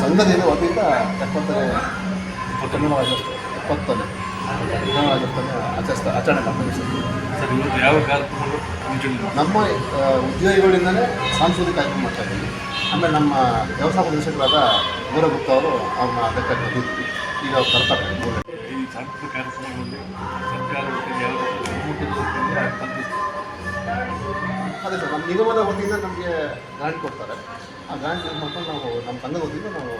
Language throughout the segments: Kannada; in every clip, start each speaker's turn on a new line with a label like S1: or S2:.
S1: ಸಂಘದಿಂದ ಒಂದಿಲ್ಲ ಎಪ್ಪತ್ತನೇ ಎಪ್ಪತ್ತನೇ ಆಚರಿಸ್ತಾ ಆಚರಣೆ ಮಾಡ್ತೀವಿ
S2: ಯಾವ ಕಾರ್ಯಕ್ರಮಗಳು
S1: ನಮ್ಮ ಉದ್ಯೋಗಿಗಳಿಂದಲೇ ಸಾಂಸ್ಕೃತಿಕ ಕಾರ್ಯಕ್ರಮ ಮಾಡ್ತಾ ಇದ್ದೀವಿ. ಆಮೇಲೆ ನಮ್ಮ ವ್ಯವಸ್ಥಾಪಕ ನಿರ್ದೇಶಕರಾದ ಗೌರವ ಗುಪ್ತ ಅವರು ಅವ್ರನ್ನ ಅದಕ್ಕೆ ಈಗ ಬರ್ತಾರೆ
S2: ಸಾಂಸ್ಕೃತಿಕ ಕಾರ್ಯಕ್ರಮಗಳಲ್ಲಿ ಸರ್ಕಾರ ಕಲ್ಪಿಸ್ತಾರೆ
S1: ಅದೇ ಸರ್ ನಮ್ಮ ನಿಗಮದ ವತಿಯಿಂದ ನಮಗೆ ಗ್ರಾಂಟ್ ಕೊಡ್ತಾರೆ. ಆ ಗ್ರಾಂಟ್ ಯೂಸ್ ಮಾಡ್ಕೊಂಡು ನಾವು ನಮ್ಮ ಸಂಘದ ವತಿಯಿಂದ ನಾವು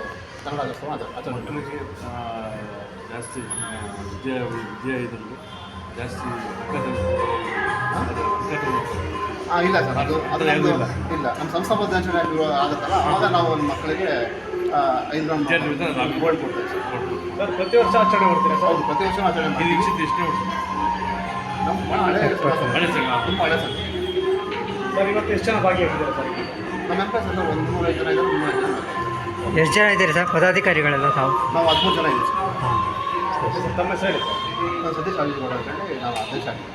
S1: ಕನ್ನಡ ರಾಜ್ಯೋತ್ಸವ ಆಚ- ಆಚರಣೆ
S2: ಮಕ್ಕಳಿಗೆ ಜಾಸ್ತಿ ವಿದ್ಯಾ ವಿದ್ಯಾ ಇದರಲ್ಲಿ ಜಾಸ್ತಿ
S1: ಹಾಂ ಇಲ್ಲ ಸರ್ ಅದು ಅದರ
S2: ಇಲ್ಲ.
S1: ನಮ್ಮ ಸಂಸ್ಥಾಪಕ ದಿನಾಚರಣೆ ಆಗುತ್ತಲ್ಲ ಆವಾಗ ನಾವು ಮಕ್ಕಳಿಗೆ ಐದು ರೌಂಡ್
S2: ನಾವು
S1: ಗೋಲ್ಡ್ ಕೊಡ್ತೇವೆ ಸರ್
S3: ಸರ್ ಪ್ರತಿ ವರ್ಷ ಆಚರಣೆ ಮಾಡ್ತೀರಾ ಸರ್?
S1: ಹೌದು ಪ್ರತಿ ವರ್ಷ ಆಚರಣೆ
S2: ಇಲ್ಲಿ
S1: ಮಾಡ್ತೀವಿ
S2: ಎಷ್ಟೇ
S1: ನಮ್ಮ ಹಳೆ ಸರ್. ತುಂಬ ಹಳೆ ಸಂಘ
S3: ಸರ್ ಇವತ್ತು ಎಷ್ಟು ಜನ ಭಾಗಿಯಾಗಿದ್ದಾರೆ ಸರ್?
S1: ನಮ್ಮ ಒಂದು ನೂರೈದು ಜನ ಇದ್ದಾರೆ ಮುನ್ನೂರು ಜನ.
S4: ಎಷ್ಟು ಜನ ಇದ್ದೀರಿ ಸರ್? ಪದಾಧಿಕಾರಿಗಳೆಲ್ಲ ತಾವು?
S1: ನಾವು ಹದಿಮೂರು ಜನ ಇದ್ದೀವಿ ಸರ್.
S3: ತಮ್ಮ ಹೆಸರು ಹೇಳಿ ಸರ್.
S1: ನಾವು ಸತೀಶ್ ಆಳ್ವಿಗೌಡ ಅಂತೇಳಿ ನಾವು ಅಧ್ಯಕ್ಷ ಆಗಿದ್ದೀವಿ.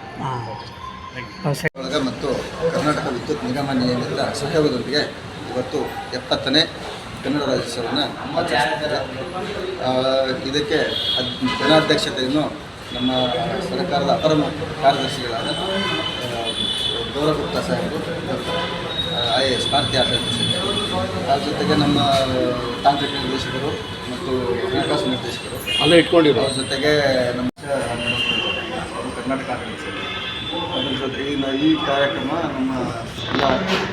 S4: ಸರ್.
S5: ಮತ್ತು ಕರ್ನಾಟಕ ವಿದ್ಯುತ್ ನಿಗಮ ನಿಯಮಿತ ಸಹಯೋಗದೊಂದಿಗೆ ಇವತ್ತು ಎಪ್ಪತ್ತನೇ ಕನ್ನಡ ರಾಜ್ಯೋತ್ಸವವನ್ನು ಇದಕ್ಕೆ ಅದ್ ಜನಾಧ್ಯಕ್ಷತೆಯನ್ನು ನಮ್ಮ ಸರ್ಕಾರದ ಅಪರ ಕಾರ್ಯದರ್ಶಿಗಳಾದ ಗೌರವಗುಪ್ತಾ ಸಾಹೇಬರು ಐ ಎ ಎಸ್ ಭಾರತೀಯ ಸಚಿವರು ಅದ್ರ ಜೊತೆಗೆ ನಮ್ಮ ತಾಂತ್ರಿಕ ನಿರ್ದೇಶಕರು ಮತ್ತು ಹಣಕಾಸು ನಿರ್ದೇಶಕರು.
S1: ಅಲ್ಲೇ ಇಟ್ಕೊಂಡಿರೋ?
S5: ಅದ್ರ ಜೊತೆಗೆ ನಮ್ಮ ಕರ್ನಾಟಕ. ಅದ್ರ ಜೊತೆ ಈ ಕಾರ್ಯಕ್ರಮ ನಮ್ಮ ಎಲ್ಲ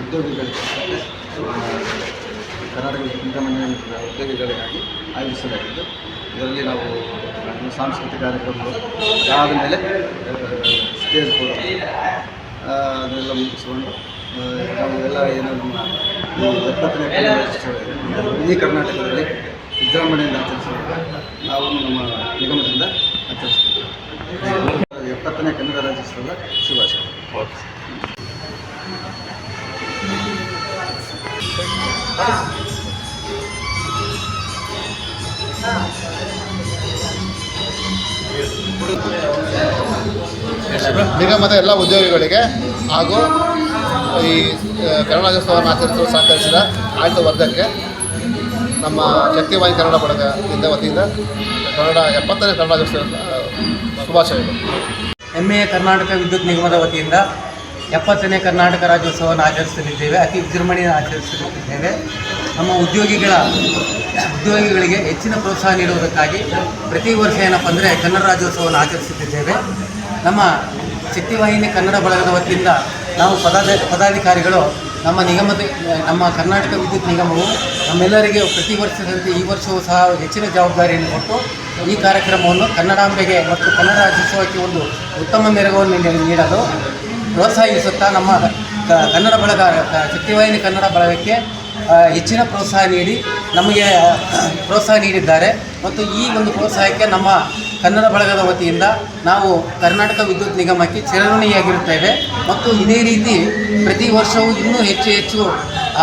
S5: ಉದ್ಯೋಗಿಗಳಿಗೆ ಆ, ಕರ್ನಾಟಕ ವಿದ್ಯುತ್ ನಿಗಮ ನಿಯಮಿತ ಉದ್ಯೋಗಿಗಳಿಗಾಗಿ ಆಯೋಜಿಸಲಾಗಿದ್ದು ಇದರಲ್ಲಿ ನಾವು ಸಾಂಸ್ಕೃತಿಕ ಕಾರ್ಯಕ್ರಮಗಳು ಆದ ಮೇಲೆ ಸ್ಟೇಜ್ ಪ್ರೋಗ್ರಾಮ್ ಅದನ್ನೆಲ್ಲ ಮುಗಿಸ್ಕೊಂಡು ನಾವು ಎಲ್ಲ ಏನು ನಮ್ಮ ಎಪ್ಪತ್ತನೇ ಇಡೀ ಕರ್ನಾಟಕದಲ್ಲಿ ವಿಜೃಂಭಣೆಯಿಂದ ಆಚರಿಸುವಾಗ ನಾವು ನಮ್ಮ ನಿಗಮದಿಂದ ಆಚರಿಸ್ತೀವಿ. ಎಪ್ಪತ್ತನೇ ಕನ್ನಡ ರಾಜ್ಯೋತ್ಸವದ ಶುಭಾಶಯ.
S1: ನಿಗಮದ ಎಲ್ಲ ಉದ್ಯೋಗಿಗಳಿಗೆ ಹಾಗೂ ಈ ಕನ್ನಡೋತ್ಸವವನ್ನು ಆಚರಿಸಲು ಸಹಕರಿಸಿದ ಆಯ್ತು ವರ್ಗಕ್ಕೆ ನಮ್ಮ ಶಕ್ತಿವಾಯಿ ಕನ್ನಡ ಬಳಗದಿಂದ ವತಿಯಿಂದ ಕನ್ನಡ ಎಪ್ಪತ್ತನೇ ಕನ್ನಡ ರಾಜ್ಯೋತ್ಸವದ ಆ, ಶುಭಾಶಯಗಳು.
S6: ಹೆಮ್ಮೆಯ ಕರ್ನಾಟಕ ವಿದ್ಯುತ್ ನಿಗಮದ ವತಿಯಿಂದ ಎಪ್ಪತ್ತನೇ ಕರ್ನಾಟಕ ರಾಜ್ಯೋತ್ಸವವನ್ನು ಆಚರಿಸಲಿದ್ದೇವೆ, ಅತಿ ವಿಜೃಂಭಣೆಯನ್ನು ಆಚರಿಸಲಿದ್ದೇವೆ. ನಮ್ಮ ಉದ್ಯೋಗಿಗಳ, ಉದ್ಯೋಗಿಗಳಿಗೆ ಹೆಚ್ಚಿನ ಪ್ರೋತ್ಸಾಹ ನೀಡುವುದಕ್ಕಾಗಿ ಪ್ರತಿ ವರ್ಷ ಏನಪ್ಪ ಅಂದರೆ ಕನ್ನಡ ರಾಜ್ಯೋತ್ಸವವನ್ನು ಆಚರಿಸುತ್ತಿದ್ದೇವೆ. ನಮ್ಮ ಶಕ್ತಿವಾಹಿನಿ ಕನ್ನಡ ಬಳಗದ ವತಿಯಿಂದ ನಾವು ಪದಾಧ ಪದಾಧಿಕಾರಿಗಳು ನಮ್ಮ ನಿಗಮದ, ನಮ್ಮ ಕರ್ನಾಟಕ ವಿದ್ಯುತ್ ನಿಗಮವು ನಮ್ಮೆಲ್ಲರಿಗೆ ಪ್ರತಿ ವರ್ಷದಂತೆ ಈ ವರ್ಷವೂ ಸಹ ಹೆಚ್ಚಿನ ಜವಾಬ್ದಾರಿಯನ್ನು ಕೊಟ್ಟು ಈ ಕಾರ್ಯಕ್ರಮವನ್ನು ಕನ್ನಡಾಂಬೆಗೆ ಮತ್ತು ಕನ್ನಡ ರಾಜ್ಯೋತ್ಸವಕ್ಕೆ ಒಂದು ಉತ್ತಮ ಮೆರುಗನ್ನು ನೀ- ನೀಡಲು ಪ್ರೋತ್ಸಾಹಿಸುತ್ತಾ ನಮ್ಮ ಕನ್ನಡ ಬಳಗ ಶಕ್ತಿವಾಹಿನಿ ಕನ್ನಡ ಬಳಗಕ್ಕೆ ಹೆಚ್ಚಿನ ಪ್ರೋತ್ಸಾಹ ನೀಡಿ ನಮಗೆ ಪ್ರೋತ್ಸಾಹ ನೀಡಿದ್ದಾರೆ. ಮತ್ತು ಈ ಒಂದು ಪ್ರೋತ್ಸಾಹಕ್ಕೆ ನಮ್ಮ ಕನ್ನಡ ಬಳಗದ ವತಿಯಿಂದ ನಾವು ಕರ್ನಾಟಕ ವಿದ್ಯುತ್ ನಿಗಮಕ್ಕೆ ಚಿರಋಣಿಯಾಗಿರುತ್ತೇವೆ ಮತ್ತು ಇದೇ ರೀತಿ ಪ್ರತಿ ವರ್ಷವೂ ಇನ್ನೂ ಹೆಚ್ಚು ಹೆಚ್ಚು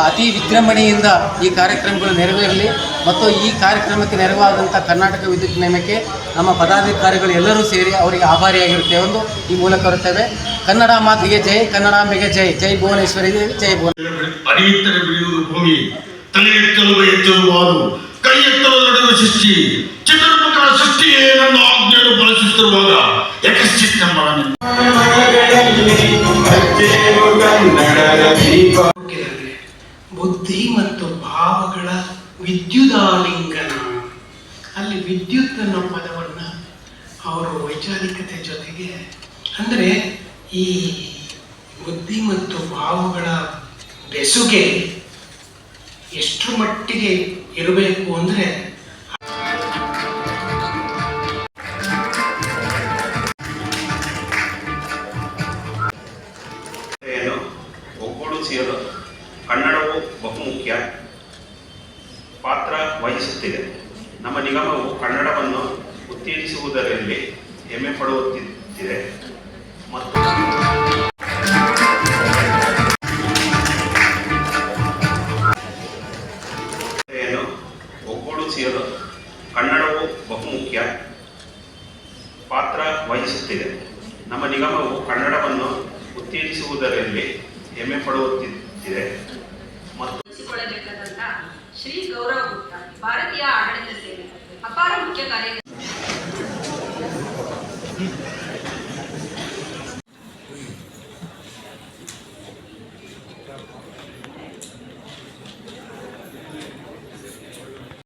S6: ಅತಿ ವಿಜೃಂಭಣೆಯಿಂದ ಈ ಕಾರ್ಯಕ್ರಮಗಳು ನೆರವೇರಲಿ. ಮತ್ತು ಈ ಕಾರ್ಯಕ್ರಮಕ್ಕೆ ನೆರವಾದಂಥ ಕರ್ನಾಟಕ ವಿದ್ಯುತ್ ನಿಗಮಕ್ಕೆ ನಮ್ಮ ಪದಾಧಿಕಾರಿಗಳು ಎಲ್ಲರೂ ಸೇರಿ ಅವರಿಗೆ ಆಭಾರಿಯಾಗಿರುತ್ತೇವೆ ಎಂದು ಈ ಮೂಲಕ ಬರುತ್ತೇವೆ. ಕನ್ನಡ ಮಾತಿಗೆ ಜೈ ಕನ್ನಡಾಂಬೆಗೆ ಜೈ. ಜೈ ಭುವನೇಶ್ವರಿಗೆ ಜೈ ಭುವನ
S7: ಭೂಮಿ. ತಲೆ ಎತ್ತಲು ಎತ್ತಲು ಕೈ ಎತ್ತಲು ಸೃಷ್ಟಿ ಚತುರ್ಮುಖರ ಸೃಷ್ಟಿಯೇ ನನ್ನ ಆಜ್ಞೆಯನ್ನು ಬಳಸುತ್ತಿರುವಾಗ
S8: ಬುದ್ಧಿ ಮತ್ತು ಭಾವಗಳ ವಿದ್ಯುದಾಲಿಂಗನ, ಅಲ್ಲಿ ವಿದ್ಯುತ್ ಅನ್ನೋ ಪದವನ್ನು ಅವರು ವೈಚಾರಿಕತೆ ಜೊತೆಗೆ, ಅಂದರೆ ಈ ಬುದ್ಧಿ ಮತ್ತು ಭಾವಗಳ ಬೆಸುಗೆ ಮಟ್ಟಿಗೆ ಇರಬೇಕು ಅಂದರೆ
S9: ಏನು? ಒಗ್ಗೂಡಿಸಿಯಲು ಕನ್ನಡವು ಬಹುಮುಖ್ಯ. ಪಾತ್ರ ವಹಿಸುತ್ತಿದೆ. ನಮ್ಮ ನಿಗಮವು ಕನ್ನಡವನ್ನು ಉತ್ತೇಜಿಸುವುದರಲ್ಲಿ ಹೆಮ್ಮೆ ಪಡುತ್ತಿದೆ. ಮತ್ತು ಒಗ್ಗೂಡಿಸಿಯಲು ಕನ್ನಡವು ಬಹುಮುಖ್ಯ ಪಾತ್ರ ವಹಿಸುತ್ತಿದೆ. ನಮ್ಮ ನಿಗಮವು ಕನ್ನಡವನ್ನು ಉತ್ತೇಜಿಸುವುದರಲ್ಲಿ ಹೆಮ್ಮೆ ಪಡುತ್ತಿದೆ. ಮತ್ತು
S10: ಶ್ರೀ ಗೌರವ್ ಗುಪ್ತಾ, ಭಾರತೀಯ ಆಡಳಿತ ಸೇವೆ ಅಪಾರ ಮುಖ್ಯ ಕಾರ್ಯದರ್ಶಿ